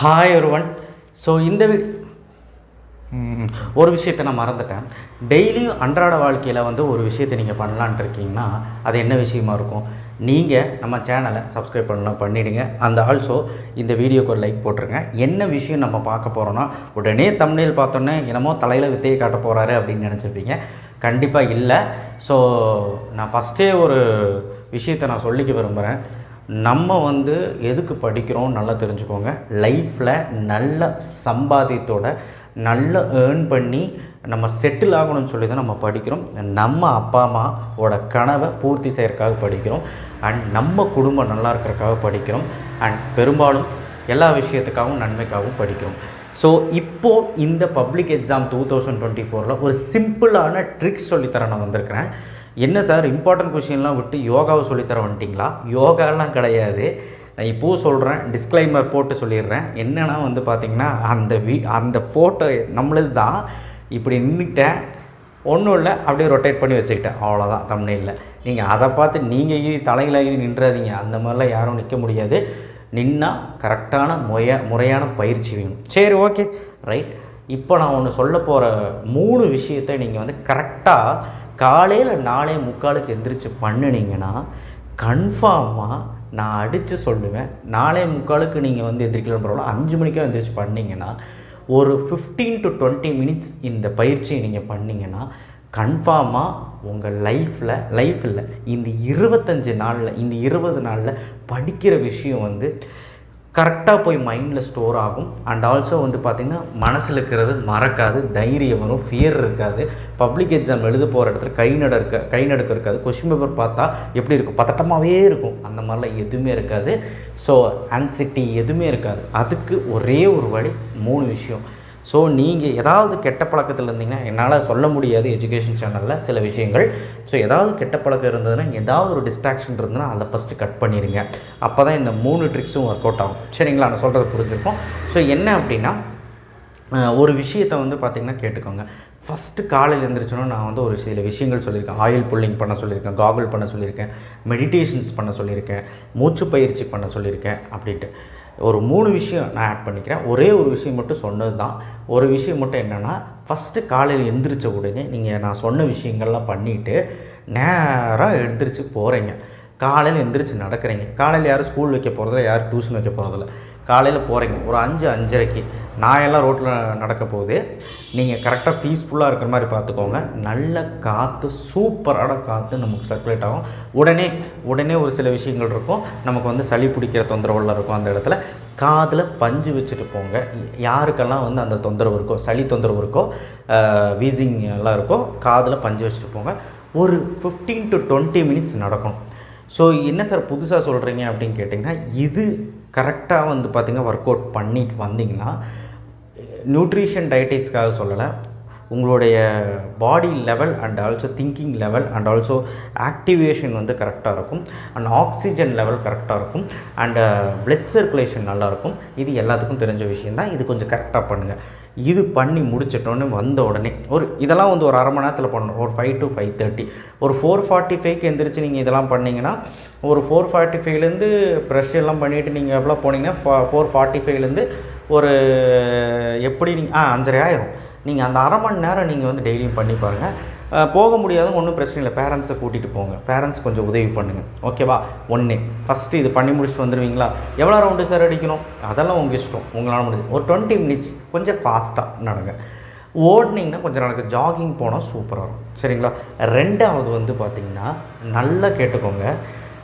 Hi ஒருவன் so இந்த we- ஒரு விஷயத்தை நான் மறந்துட்டேன். டெய்லியும் அன்றாட வாழ்க்கையில் வந்து ஒரு விஷயத்தை நீங்கள் பண்ணலான்ட்டு இருக்கீங்கன்னா அது என்ன விஷயமா இருக்கும்? நீங்கள் நம்ம சேனலை சப்ஸ்கிரைப் பண்ணலாம் பண்ணிவிடுங்க அந்த ஆல்சோ இந்த வீடியோக்கு ஒரு லைக் போட்டுருங்க. என்ன விஷயம் நம்ம பார்க்க போகிறோன்னா உடனே தமிழில் பார்த்தோன்னே என்னமோ தலையில் வித்தையை காட்ட போகிறாரு அப்படின்னு நினச்சிருப்பீங்க. கண்டிப்பாக இல்லை. ஸோ நான் ஃபஸ்ட்டே ஒரு விஷயத்தை நான் சொல்லிக்க விரும்புகிறேன் நம்ம வந்து எதுக்கு படிக்கிறோம் நல்லா தெரிஞ்சுக்கோங்க. லைஃப்பில் நல்ல சம்பாதியத்தோட நல்ல ஏர்ன் பண்ணி நம்ம செட்டில் ஆகணும்னு சொல்லி தான் நம்ம படிக்கிறோம். நம்ம அப்பா அம்மாவோட கனவை பூர்த்தி செய்கிறக்காக படிக்கிறோம். அண்ட் நம்ம குடும்பம் நல்லா இருக்கிறக்காக படிக்கிறோம். அண்ட் பெரும்பாலும் எல்லா விஷயத்துக்காகவும் நன்மைக்காகவும் படிக்கிறோம். ஸோ இப்போது இந்த public exam two thousand twenty ஃபோரில் ஒரு சிம்பிளான ட்ரிக்ஸ் சொல்லித்தர நான் வந்திருக்கிறேன். என்ன சார் இம்பார்ட்டன்ட் கொஷின்லாம் விட்டு யோகாவை சொல்லித்தர வந்துட்டிங்களா? யோகாலாம் கிடையாது. நான் இப்போவும் சொல்கிறேன் டிஸ்க்ளைமர் போட்டு சொல்லிடுறேன். என்னென்னா வந்து பார்த்திங்கன்னா அந்த வீ அந்த ஃபோட்டோ நம்மளது தான் இப்படி நின்றுட்டேன் ஒன்றும் இல்லை அப்படியே ரொட்டேட் பண்ணி வச்சுக்கிட்டேன். அவ்வளோதான் தமிழில் நீங்கள் அதை பார்த்து நீங்கள் இது தலையில் இது நின்றாதீங்க. அந்த மாதிரிலாம் யாரும் நிற்க முடியாது. நின்னால் கரெக்டான முய முறையான பயிற்சி வேணும். சரி ஓகே ரைட் இப்போ நான் ஒன்று சொல்ல போகிற மூணு விஷயத்தை நீங்கள் வந்து கரெக்டாக காலையில் நாளே முக்காலுக்கு எந்திரிச்சு பண்ணினீங்கன்னா கன்ஃபார்மாக நான் அடித்து சொல்லுவேன். நாளே முக்காலுக்கு நீங்கள் வந்து எந்திரிக்கலாம் பரவாயில்ல. அஞ்சு மணிக்கோ எந்திரிச்சு பண்ணிங்கன்னா ஒரு ஃபிஃப்டீன் டு டுவெண்ட்டி மினிட்ஸ் இந்த பயிற்சியை நீங்கள் பண்ணிங்கன்னா கன்ஃபார்மாக உங்கள் லைஃப்பில் லைஃப் இல்லை இந்த இருபத்தஞ்சி நாளில் இந்த இருபது நாளில் படிக்கிற விஷயம் வந்து கரெக்டாக போய் மைண்டில் ஸ்டோர் ஆகும். அண்ட் ஆல்சோ வந்து பார்த்திங்கன்னா மனசில் இருக்கிறது மறக்காது தைரியம் வரும் ஃபியர் இருக்காது. பப்ளிக் எக்ஸாம் எழுத போகிற இடத்துல கை நட இருக்க கை நடுக்க இருக்காது. கொஷின் பேப்பர் பார்த்தா எப்படி இருக்கும்? பதட்டமாகவே இருக்கும். அந்த மாதிரிலாம் எதுவுமே இருக்காது. ஸோ ஆன்சிட்டி எதுவுமே இருக்காது. அதுக்கு ஒரே ஒரு வழி மூணு விஷயம். ஸோ நீங்கள் ஏதாவது கெட்ட பழக்கத்தில் இருந்தீங்கன்னா என்னால் சொல்ல முடியாது எஜுகேஷன் சேனலில் சில விஷயங்கள். ஸோ ஏதாவது கெட்ட பழக்கம் இருந்ததுன்னா ஏதாவது ஒரு டிஸ்ட்ராக்ஷன் இருந்ததுன்னா அதை ஃபஸ்ட்டு கட் பண்ணிடுங்க அப்போ தான் இந்த மூணு ட்ரிக்ஸும் ஒர்க் அவுட் ஆகும். சரிங்களா? நான் சொல்கிறது புரிஞ்சிருக்கும் ஸோ என்ன அப்படின்னா ஒரு விஷயத்தை வந்து பார்த்திங்கன்னா கேட்டுக்கோங்க. ஃபஸ்ட்டு காலையில் எழுந்திரிச்சோன்னா நான் வந்து ஒரு சில விஷயங்கள் சொல்லியிருக்கேன். ஆயில் புல்லிங் பண்ண சொல்லியிருக்கேன் காகுல் பண்ண சொல்லியிருக்கேன் மெடிடேஷன்ஸ் பண்ண சொல்லியிருக்கேன் மூச்சு பயிற்சி பண்ண சொல்லியிருக்கேன் அப்படின்ட்டு. ஒரு மூணு விஷயம் நான் ஆட் பண்ணிக்கிறேன். ஒரே ஒரு விஷயம் மட்டும் சொன்னது தான். ஒரு விஷயம் மட்டும் என்னென்னா ஃபஸ்ட்டு காலையில் எந்திரிச்ச உடனே நீங்கள் நான் சொன்ன விஷயங்கள்லாம் பண்ணிவிட்டு நேராக எழுந்திரிச்சு போகிறீங்க காலையில் எந்திரிச்சு நடக்கிறீங்க. காலையில் யாரும் ஸ்கூல் வைக்க போகிறதில்ல யாரும் டியூஷன் வைக்க போகிறதில்ல காலையில் போகிறீங்க ஒரு அஞ்சு அஞ்சரைக்கு. நாயெல்லாம் ரோட்டில் நடக்க போகுது நீங்கள் கரெக்டாக பீஸ்ஃபுல்லாக இருக்கிற மாதிரி பார்த்துக்கோங்க. நல்ல காற்று சூப்பரான காற்று நமக்கு சர்க்குலேட் ஆகும். உடனே உடனே ஒரு சில விஷயங்கள் இருக்கும். நமக்கு வந்து சளி பிடிக்கிற தொந்தரவுலாம் இருக்கும் அந்த இடத்துல. காதில் பஞ்சு வச்சுட்டு போங்க. யாருக்கெல்லாம் வந்து அந்த தொந்தரவு இருக்கோ சளி தொந்தரவு இருக்கோ வீசிங் எல்லாம் இருக்கோ காதில் பஞ்சு வச்சுட்டு போங்க. ஒரு ஃபிஃப்டீன் டு டுவெண்ட்டி மினிட்ஸ் நடக்கணும். ஸோ என்ன சார் புதுசாக சொல்கிறீங்க அப்படின்னு கேட்டிங்கன்னா இது கரெக்டாக வந்து பார்த்திங்கன்னா ஒர்க் அவுட் பண்ணிட்டு வந்தீங்கன்னா நியூட்ரிஷன் டயட்டிக்ஸ்க்காக சொல்லலை உங்களுடைய body level and also thinking level and also activation வந்து கரெக்டாக இருக்கும். அண்ட் ஆக்சிஜன் லெவல் கரெக்டாக இருக்கும். அண்டு பிளட் சர்க்குலேஷன் நல்லாயிருக்கும் இது எல்லாத்துக்கும் தெரிஞ்ச விஷயந்தான் இது கொஞ்சம் கரெக்டாக பண்ணுங்கள் இது பண்ணி முடிச்சிட்டோன்னு வந்த உடனே ஒரு இதெல்லாம் வந்து ஒரு அரை மணி நேரத்தில் பண்ணணும். ஒரு ஃபைவ் டு ஃபைவ் தேர்ட்டி ஒரு ஃபோர் ஃபார்ட்டி ஃபைவ்க்கு எந்திரிச்சு நீங்கள் இதெல்லாம் பண்ணிங்கன்னா ஒரு ஃபோர் ஃபார்ட்டி ஃபைவ்லேருந்து ப்ரெஷ் எல்லாம் பண்ணிவிட்டு நீங்கள் எவ்வளோ போனீங்கன்னா ஃபோர் ஃபார்ட்டி ஃபைவ்லேருந்து ஒரு எப்படி நீங்கள் ஆ அஞ்சரை ஆயிரும். நீங்கள் அந்த அரை மணி நேரம் நீங்கள் வந்து டெய்லியும் பண்ணி பாருங்கள் போக முடியாதவங்க ஒன்றும் பிரச்சனை இல்லை. பேரண்ட்ஸை கூட்டிகிட்டு போங்க. பேரண்ட்ஸ் கொஞ்சம் உதவி பண்ணுங்கள் ஓகேவா ஒன்று ஃபஸ்ட்டு இது பண்ணி முடிச்சுட்டு வந்துடுவீங்களா எவ்வளோ ரவுண்டு சார் அடிக்கணும்? அதெல்லாம் உங்கள் இஷ்டம். உங்களால் முடிஞ்சு. ஒரு டுவெண்ட்டி மினிட்ஸ் கொஞ்சம் ஃபாஸ்ட்டாக நடங்க. ஓடுனீங்கன்னா கொஞ்சம் நடக்க ஜாகிங் போனால் சூப்பராக இருக்கும். சரிங்களா? ரெண்டாவது வந்து பார்த்திங்கன்னா நல்லா கேட்டுக்கோங்க.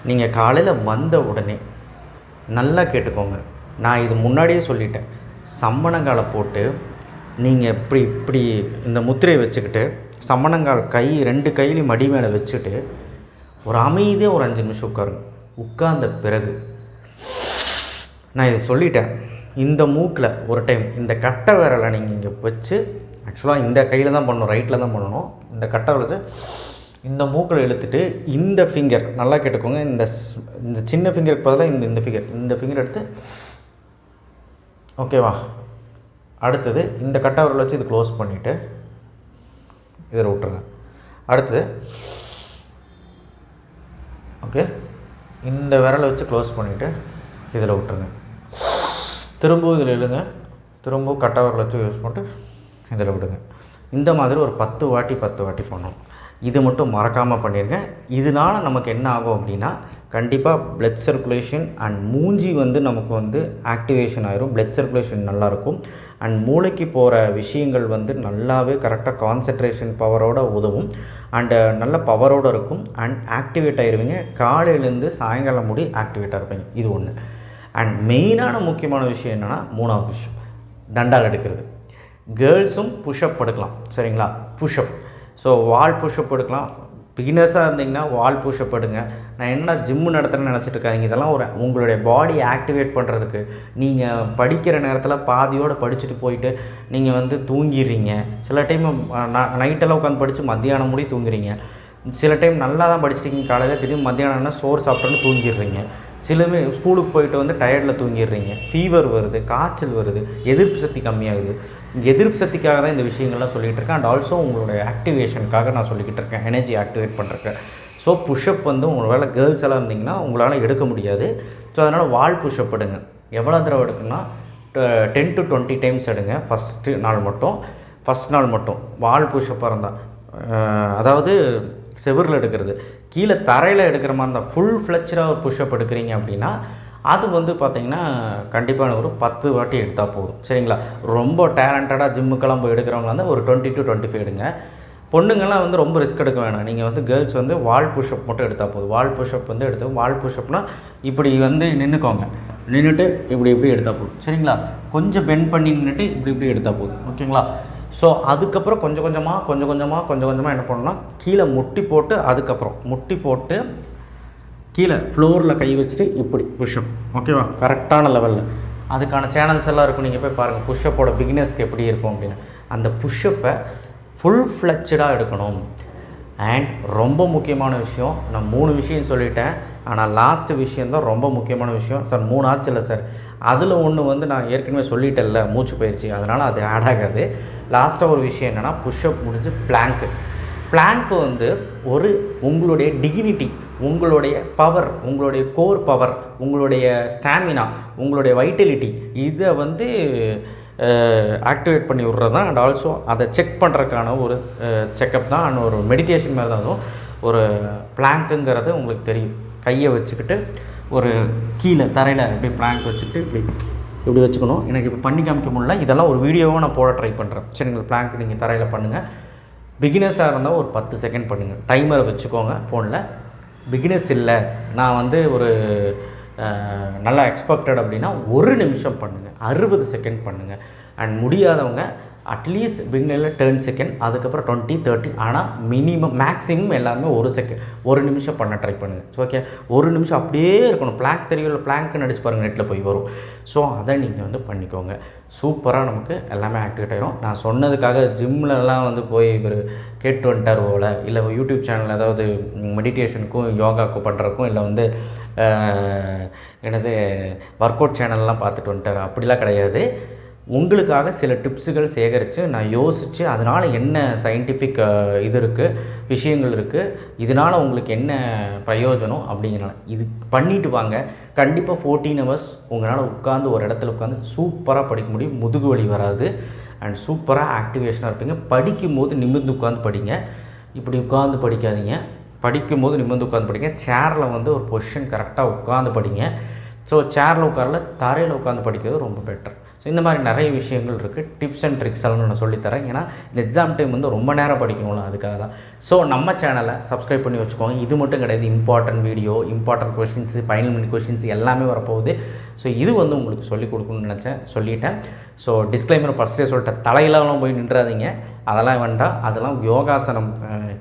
நீங்கள் காலையில் வந்த உடனே நல்லா கேட்டுக்கோங்க. நான் இது முன்னாடியே சொல்லிட்டேன். சம்மணங்காலை போட்டு நீங்கள் இப்படி இப்படி இந்த முத்திரையை வச்சுக்கிட்டு சம்மணங்கால் கை ரெண்டு கையிலையும் மடி மேலே வச்சுட்டு ஒரு அமைதியாக ஒரு அஞ்சு நிமிஷம் உட்காருங்க. உட்கார்ந்த பிறகு நான் இதை சொல்லிட்டேன். இந்த மூக்கில் ஒரு டைம் இந்த கட்டை விரலை நீங்கள் இங்கே வச்சு ஆக்சுவலாக இந்த கையில் தான் பண்ணணும் ரைட்டில் தான் பண்ணணும். இந்த கட்டை வச்சு இந்த மூக்கில் இழுத்துட்டு இந்த ஃபிங்கர் நல்லா கேட்டுக்கோங்க. இந்த ஸ்- இந்த சின்ன ஃபிங்கருக்கு பதிலாக இந்த இந்த ஃபிங்கர் இந்த ஃபிங்கர் எடுத்து ஓகேவா அடுத்தது இந்த கட்டை விரலை வச்சு இது க்ளோஸ் பண்ணிவிட்டு இதில் விட்டுருங்க. அடுத்தது ஓகே இந்த விரலை வச்சு க்ளோஸ் பண்ணிவிட்டு இதில் விட்டுருங்க. திரும்பவும் இதில் எழுங்க திரும்பவும் கட்டவரில் வச்சு யூஸ் பண்ணிட்டு இதில் விடுங்க. இந்த மாதிரி ஒரு பத்து வாட்டி பத்து வாட்டி பண்ணணும். இது மட்டும் மறக்காமல் பண்ணிடுங்க இதனால் நமக்கு என்ன ஆகும் அப்படின்னா கண்டிப்பாக பிளட் சர்க்குலேஷன் அண்ட் மூஞ்சி வந்து நமக்கு வந்து ஆக்டிவேஷன் ஆயிரும். பிளட் சர்க்குலேஷன் நல்லாயிருக்கும் அண்ட் மூளைக்கு போகிற விஷயங்கள் வந்து நல்லாவே கரெக்டாக கான்சன்ட்ரேஷன் பவரோட உதவும். அண்டு uh, நல்ல பவரோடு இருக்கும். அண்ட் ஆக்டிவேட் ஆகிடுவீங்க காலையிலேருந்து சாயங்காலம் முடி ஆக்டிவேட்டாக இருப்பீங்க. இது ஒன்று அண்ட் மெயினான முக்கியமான விஷயம் என்னென்னா மூணாவது விஷயம். தண்டால் எடுக்கிறது. கேர்ள்ஸும் புஷ்அப் எடுக்கலாம். சரிங்களா? புஷ்அப் ஸோ வால் புஷ்அப் எடுக்கலாம். பிகினர்ஸாக இருந்தீங்கன்னா வால் புஷ்அப் எடுங்க. நான் என்ன ஜிம்மு நடத்துகிறேன்னு நினச்சிட்டு இருக்காங்க இதெல்லாம் ஒரு உங்களுடைய பாடி ஆக்டிவேட் பண்ணுறதுக்கு நீங்கள் படிக்கிற நேரத்தில் பாதியோடு படிச்சுட்டு போயிட்டு நீங்கள் வந்து தூங்கிடுறீங்க. சில டைம் நைட்டெல்லாம் உட்காந்து படித்து மத்தியானம் முடி தூங்குறீங்க. சில டைம் நல்லா தான் படிச்சிட்டிங்க காலையில் திடீர்னு மத்தியானம்னா சோறு சாப்பிட்டோன்னு தூங்கிடுறீங்க. சிலமே ஸ்கூலுக்கு போயிட்டு வந்து டயர்டில் தூங்கிடுறீங்க. ஃபீவர் வருது காய்ச்சல் வருது எதிர்ப்பு சக்தி கம்மியாகுது. எதிர்ப்பு சக்திக்காக தான் இந்த விஷயங்கள்லாம் சொல்லிகிட்டு இருக்கேன். அண்ட் ஆல்சோ உங்களுடைய ஆக்டிவேஷனுக்காக நான் சொல்லிக்கிட்டு இருக்கேன். எனர்ஜி ஆக்டிவேட் பண்ணுறேன் ஸோ புஷ்அப் வந்து உங்கள் வேலை கேர்ள்ஸ் எல்லாம் இருந்தீங்கன்னா உங்களால் எடுக்க முடியாது. ஸோ அதனால் வால் புஷ்அப் எடுங்க. எவ்வளோ தடவை எடுக்குன்னா டென் டு டுவெண்ட்டி டைம்ஸ் எடுங்க. ஃபஸ்ட்டு நாள் மட்டும். ஃபஸ்ட் நாள் மட்டும். வால் புஷ்அப்பாக இருந்தால் அதாவது செவரில் எடுக்கிறது. கீழே தரையில் எடுக்கிற மாதிரி இருந்தால் ஃபுல் ஃப்ளெச்சராக ஒரு புஷ்அப் எடுக்கிறீங்க அப்படின்னா அது வந்து பார்த்திங்கன்னா கண்டிப்பாக ஒரு பத்து வாட்டி எடுத்தால் போதும். சரிங்களா? ரொம்ப டேலண்டடாக ஜிம்முக்கெல்லாம் போய் எடுக்கிறவங்க வந்து ஒரு டுவெண்ட்டி டு டுவெண்ட்டி ஃபைவ் எடுங்க. பொண்ணுங்கள்லாம் வந்து ரொம்ப ரிஸ்க் எடுக்க வேணாம். நீங்கள் வந்து கேர்ள்ஸ் வந்து வால் புஷ்அப் மட்டும் எடுத்தால் போதும். வால் புஷ்அப் வந்து எடுத்து வால் புஷ்அப்னால் இப்படி வந்து நின்றுக்கோங்க நின்றுட்டு இப்படி இப்படி எடுத்தால் போதும். சரிங்களா? கொஞ்சம் பெண்ட் பண்ணி நின்றுட்டு இப்படி இப்படி எடுத்தால் போதும். ஓகேங்களா? ஸோ அதுக்கப்புறம் கொஞ்சம் கொஞ்சமாக கொஞ்சம் கொஞ்சமாக கொஞ்சம் கொஞ்சமாக என்ன பண்ணணும்னா கீழே முட்டி போட்டு அதுக்கப்புறம் முட்டி போட்டு கீழே ஃப்ளோரில் கை வச்சுட்டு இப்படி புஷ்அப் ஓகேவா கரெக்டான லெவலில் அதுக்கான சேனல்ஸ் எல்லாம் இருக்கும். நீங்கள் போய் பாருங்கள் புஷ்அப்போட பிகினஸ்க்கு எப்படி இருக்கும் அப்படின்னு. அந்த புஷ்அப்பை ஃபுல் ஃப்ளெச்சடாக எடுக்கணும். அண்ட் ரொம்ப முக்கியமான விஷயம் நான் மூணு விஷயம் சொல்லிட்டேன். ஆனால் லாஸ்ட்டு விஷயந்தான் ரொம்ப முக்கியமான விஷயம். சார் மூணு ஆச்சு இல்லை சார். அதில் ஒன்று வந்து நான் ஏற்கனவே சொல்லிட்டேன்ல மூச்சு பயிற்சி. அதனால் அது ஆட் ஆகாது. லாஸ்ட்டாக ஒரு விஷயம் என்னென்னா புஷ்அப் முடிஞ்சு பிளாங்க்கு பிளாங்க் வந்து ஒரு உங்களுடைய டிகினிட்டி உங்களுடைய பவர் உங்களுடைய கோர் பவர் உங்களுடைய ஸ்டாமினா உங்களுடைய வைட்டலிட்டி இதை வந்து ஆக்டிவேட் பண்ணி விட்றது தான் அண்ட் ஆல்சோ அதை செக் பண்ணுறதுக்கான ஒரு செக்கப் தான். அண்ட் ஒரு மெடிடேஷன் மாதிரி தான் ஒரு பிளாங்க்குங்கிறது உங்களுக்கு தெரியும். கையை வச்சுக்கிட்டு ஒரு கீழே தரையில் இப்படி பிளாங்க் வச்சுக்கிட்டு இப்படி இப்படி வச்சுக்கணும். எனக்கு இப்போ பண்ணி காமிக்க முடியல. இதெல்லாம் ஒரு வீடியோவாக நான் போட ட்ரை பண்ணுறேன் சரிங்களா பிளாங்க் நீங்கள் தரையில் பண்ணுங்கள் பிகினர்ஸாக இருந்தால் ஒரு பத்து செகண்ட் பண்ணுங்கள் டைமரை வச்சுக்கோங்க ஃபோனில் பிகினர்ஸ் இல்லை. நான் வந்து ஒரு நல்லா எக்ஸ்பெக்டட் அப்படின்னா ஒரு நிமிஷம் பண்ணுங்கள் அறுபது செகண்ட் பண்ணுங்கள் அண்ட் முடியாதவங்க அட்லீஸ்ட் பிகினரில் டென் செகண்ட் அதுக்கப்புறம் டுவெண்ட்டி தேர்ட்டி ஆனால் மினிமம் மேக்ஸிமம் எல்லாருமே ஒரு செகண்ட் ஒரு நிமிஷம் பண்ண ட்ரை பண்ணுங்கள் ஓகே ஒரு நிமிஷம் அப்படியே இருக்கணும். பிளாங்க் இல்லை? பிளாங்க்னு அடிச்சு பாருங்கள் நெட்டில் போய் வரும். ஸோ அதை நீங்கள் வந்து பண்ணிக்கோங்க. சூப்பராக நமக்கு எல்லாமே ஆக்டிவேட் ஆகிரும் நான் சொன்னதுக்காக ஜிம்லலாம் வந்து போய் இவர் கேட்டு வந்துட்டார் போல். இல்லை யூடியூப் சேனல் ஏதாவது மெடிடேஷனுக்கும் யோகாவுக்கும் பண்ணுறக்கும் இல்லை வந்து எனது ஒர்க் அவுட் சேனல்லாம் பார்த்துட்டு வந்துட்டார் அப்படிலாம் கிடையாது. உங்களுக்காக சில டிப்ஸுகள் சேகரித்து நான் யோசித்து அதனால் என்ன சயின்டிஃபிக் இது இருக்குது விஷயங்கள் இருக்குது இதனால் உங்களுக்கு என்ன பிரயோஜனம் அப்படிங்கிறனால இது பண்ணிட்டு வாங்க. கண்டிப்பாக ஃபோர்டீன் ஹவர்ஸ் உங்களால் உட்காந்து ஒரு இடத்துல உட்காந்து சூப்பராக படிக்க முடியும். முதுகு வலி வராது. அண்ட் சூப்பராக ஆக்டிவேஷனாக இருப்பீங்க. படிக்கும்போது நிமிர்ந்து உட்காந்து படிங்க. இப்படி உட்காந்து படிக்காதீங்க. படிக்கும்போது நிமிர்ந்து உட்காந்து படிங்க சேரில் வந்து ஒரு பொசிஷன் கரெக்டாக உட்காந்து படிங்க ஸோ சேரில் உட்காரல தரையில் உட்காந்து படிக்கிறது ரொம்ப பெட்டர் ஸோ இந்த மாதிரி நிறைய விஷயங்கள் இருக்குது டிப்ஸ் அண்ட் ட்ரிக்ஸ் எல்லாம் நான் சொல்லித்தரேன் ஏன்னா இந்த எக்ஸாம் டைம் வந்து ரொம்ப நேரம் படிக்கணும்ல அதுக்காக தான். ஸோ நம்ம சேனலை சப்ஸ்கிரைப் பண்ணி வச்சுக்கோங்க. இது மட்டும் கிடையாது important video important questions final mini questions எல்லாமே வரப்போகுது. ஸோ இது வந்து உங்களுக்கு சொல்லிக் கொடுக்கணும்னு நினச்சேன். சொல்லிட்டேன். ஸோ டிஸ்க்ளைமர் ஃபஸ்ட்டே சொல்லிட்டேன். தலையிலலாம் போய் நின்றாதீங்க. அதெல்லாம் வேண்டாம். அதெல்லாம் யோகாசனம்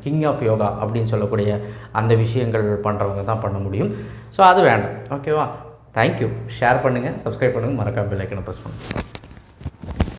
கிங் ஆஃப் யோகா அப்படின்னு சொல்லக்கூடிய அந்த விஷயங்கள் பண்ணுறவங்க தான் பண்ண முடியும். ஸோ அது வேண்டாம். ஓகேவா தேங்க்யூ ஷேர் பண்ணுங்கள் சப்ஸ்கிரைப் பண்ணுங்கள் மறக்காம பெல் ஐக்கனை ப்ரெஸ் பண்ணுங்கள்